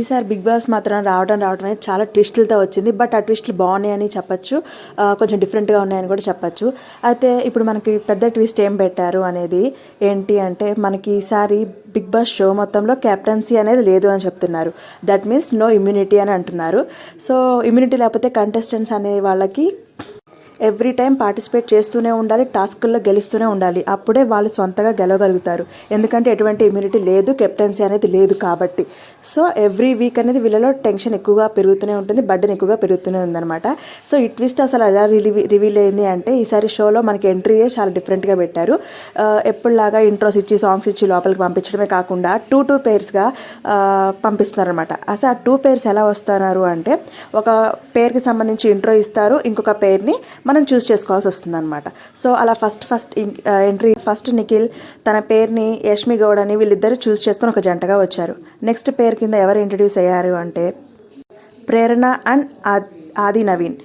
ఈసారి Bigg boss మాత్రం రావడం రావడం అనేది చాలా ట్విస్టులతో వచ్చింది. బట్ ఆ ట్విస్టులు బాగున్నాయని చెప్పొచ్చు. కొంచెం డిఫరెంట్గా ఉన్నాయని కూడా చెప్పొచ్చు. అయితే ఇప్పుడు మనకి పెద్ద ట్విస్ట్ ఏం పెట్టారు అనేది ఏంటి అంటే మనకి ఈసారి బిగ్ బాస్ షో మొత్తంలో కెప్టెన్సీ అనేది లేదు అని చెప్తున్నారు. దట్ మీన్స్ నో ఇమ్యూనిటీ అని అంటున్నారు. సో ఇమ్యూనిటీ లేకపోతే కంటెస్టెంట్స్ అనే వాళ్ళకి ఎవ్రీ టైం పార్టిసిపేట్ చేస్తూనే ఉండాలి టాస్కుల్లో గెలుస్తూనే ఉండాలి. అప్పుడే వాళ్ళు సొంతగా గెలవగలుగుతారు. ఎందుకంటే ఎటువంటి ఇమ్యూనిటీ లేదు కెప్టెన్సీ అనేది లేదు కాబట్టి. సో ఎవ్రీ వీక్ అనేది వీళ్ళలో టెన్షన్ ఎక్కువగా పెరుగుతూనే ఉంటుంది బర్డెన్ ఎక్కువగా పెరుగుతూనే ఉందన్నమాట. సో ఈ ట్విస్ట్ అసలు ఎలా రివీ రివీల్ అయింది అంటే ఈసారి షోలో మనకి ఎంట్రీయే చాలా డిఫరెంట్గా పెట్టారు. Uh, ఎప్పుడులాగా ఇంట్రోస్ ఇచ్చి సాంగ్స్ ఇచ్చి లోపలికి పంపించడమే కాకుండా టూ టూ పేర్స్గా uh, పంపిస్తున్నారనమాట అసలు ఆ టూ పేర్స్ ఎలా వస్తున్నారు అంటే ఒక పేర్కి సంబంధించి ఇంట్రో ఇస్తారు ఇంకొక పేర్ని మనం చూస్ చేసుకోవాల్సి వస్తుంది అనమాట సో అలా first first entry first Nikhil తన పేరుని యష్మి గౌడ్ అని వీళ్ళిద్దరు చూస్ చేసుకొని ఒక జంటగా వచ్చారు. నెక్స్ట్ పేరు కింద ఎవరు ఇంట్రడ్యూస్ అయ్యారు అంటే ప్రేరణ అండ్ ఆది నవీన్.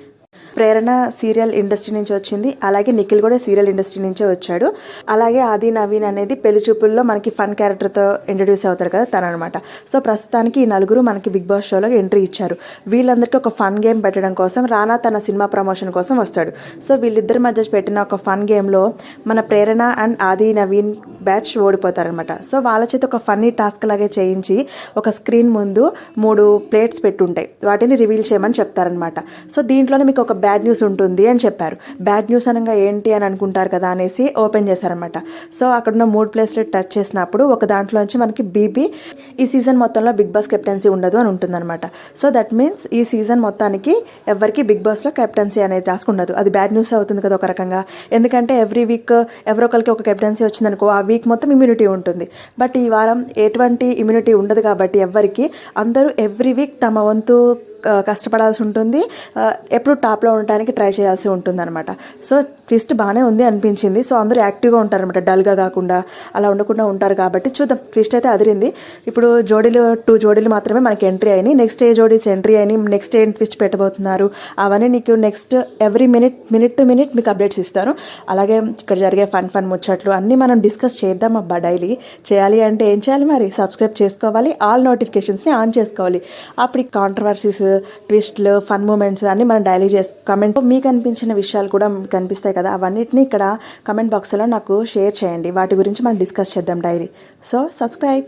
ప్రేరణ సీరియల్ ఇండస్ట్రీ నుంచి వచ్చింది. అలాగే నిఖిల్ కూడా సీరియల్ ఇండస్ట్రీ నుంచే వచ్చాడు. అలాగే ఆది నవీన్ అనేది పెళ్ళి చూపుల్లో మనకి ఫన్ క్యారెక్టర్తో ఇంట్రడ్యూస్ అవుతారు కదా తన అనమాట సో ప్రస్తుతానికి ఈ నలుగురు మనకి బిగ్ బాస్ షోలో ఎంట్రీ ఇచ్చారు. వీళ్ళందరికీ ఒక ఫన్ గేమ్ పెట్టడం కోసం రానా తన సినిమా ప్రమోషన్ కోసం వస్తాడు. సో వీళ్ళిద్దరి మధ్య పెట్టిన ఒక ఫన్ గేమ్లో మన ప్రేరణ అండ్ ఆది నవీన్ బ్యాచ్ ఓడిపోతారనమాట. సో వాళ్ళ చేత ఒక ఫన్నీ టాస్క్ లాగే చేయించి ఒక స్క్రీన్ ముందు మూడు ప్లేట్స్ పెట్టుంటాయి. వాటిని రివీల్ చేయమని చెప్తారనమాట. సో దీంట్లోనే మీకు ఒక బ్యాడ్ న్యూస్ ఉంటుంది అని చెప్పారు. బ్యాడ్ న్యూస్ అనగా ఏంటి అని అనుకుంటారు కదా అనేసి ఓపెన్ చేశారనమాట సో అక్కడ ఉన్న మూడు ప్లేస్లు టచ్ చేసినప్పుడు ఒక దాంట్లోంచి మనకి బీబీ ఈ సీజన్ మొత్తంలో బిగ్ బాస్ కెప్టెన్సీ ఉండదు అని ఉంటుందన్నమాట. సో దట్ మీన్స్ ఈ సీజన్ మొత్తానికి ఎవరికి బిగ్ బాస్లో కెప్టెన్సీ అనేది టాస్క్ ఉండదు. అది బ్యాడ్ న్యూస్ అవుతుంది కదా ఒక రకంగా. ఎందుకంటే ఎవ్రీ వీక్ ఎవరో ఒకరికి ఒక కెప్టెన్సీ వచ్చిందనుకో ఆ వీక్ మొత్తం ఇమ్యూనిటీ ఉంటుంది. బట్ ఈ వారం ఎటువంటి ఇమ్యూనిటీ ఉండదు కాబట్టి ఎవ్వరికి. అందరూ ఎవ్రీ వీక్ తమ వంతు కష్టపడాల్సి ఉంటుంది. ఎప్పుడు టాప్లో ఉండటానికి ట్రై చేయాల్సి ఉంటుంది అనమాట సో ట్విస్ట్ బాగానే ఉంది అనిపించింది. సో అందరూ యాక్టివ్గా ఉంటారనమాట డల్గా కాకుండా అలా ఉండకుండా ఉంటారు కాబట్టి చూద్దాం. ట్విస్ట్ అయితే అదిరింది. ఇప్పుడు జోడీలు టూ జోడీలు మాత్రమే మనకి ఎంట్రీ అయినాయి. నెక్స్ట్ ఏ జోడీస్ ఎంట్రీ అయినాయి? నెక్స్ట్ ఏం ట్విస్ట్ పెట్టబోతున్నారు? అవన్నీ నీకు next every minute minute to minute మీకు అప్డేట్స్ ఇస్తారు. అలాగే ఇక్కడ జరిగే ఫన్ ఫన్ ముచ్చట్లు అన్నీ మనం డిస్కస్ చేద్దాం అబ్బా డైలీ. చేయాలి అంటే ఏం చేయాలి మరి? సబ్స్క్రైబ్ చేసుకోవాలి. ఆల్ నోటిఫికేషన్స్ని ఆన్ చేసుకోవాలి. అప్పుడు కాంట్రవర్సీస్ ట్విస్ట్లు ఫన్ మూమెంట్స్ అన్నీ మనం డైలీ చేసి కమెంట్ మీకు అనిపించిన విషయాలు కూడా కనిపిస్తాయి కదా అవన్నిటిని ఇక్కడ కమెంట్ బాక్స్లో నాకు షేర్ చేయండి. వాటి గురించి మనం డిస్కస్ చేద్దాం డైరీ సో సబ్స్క్రైబ్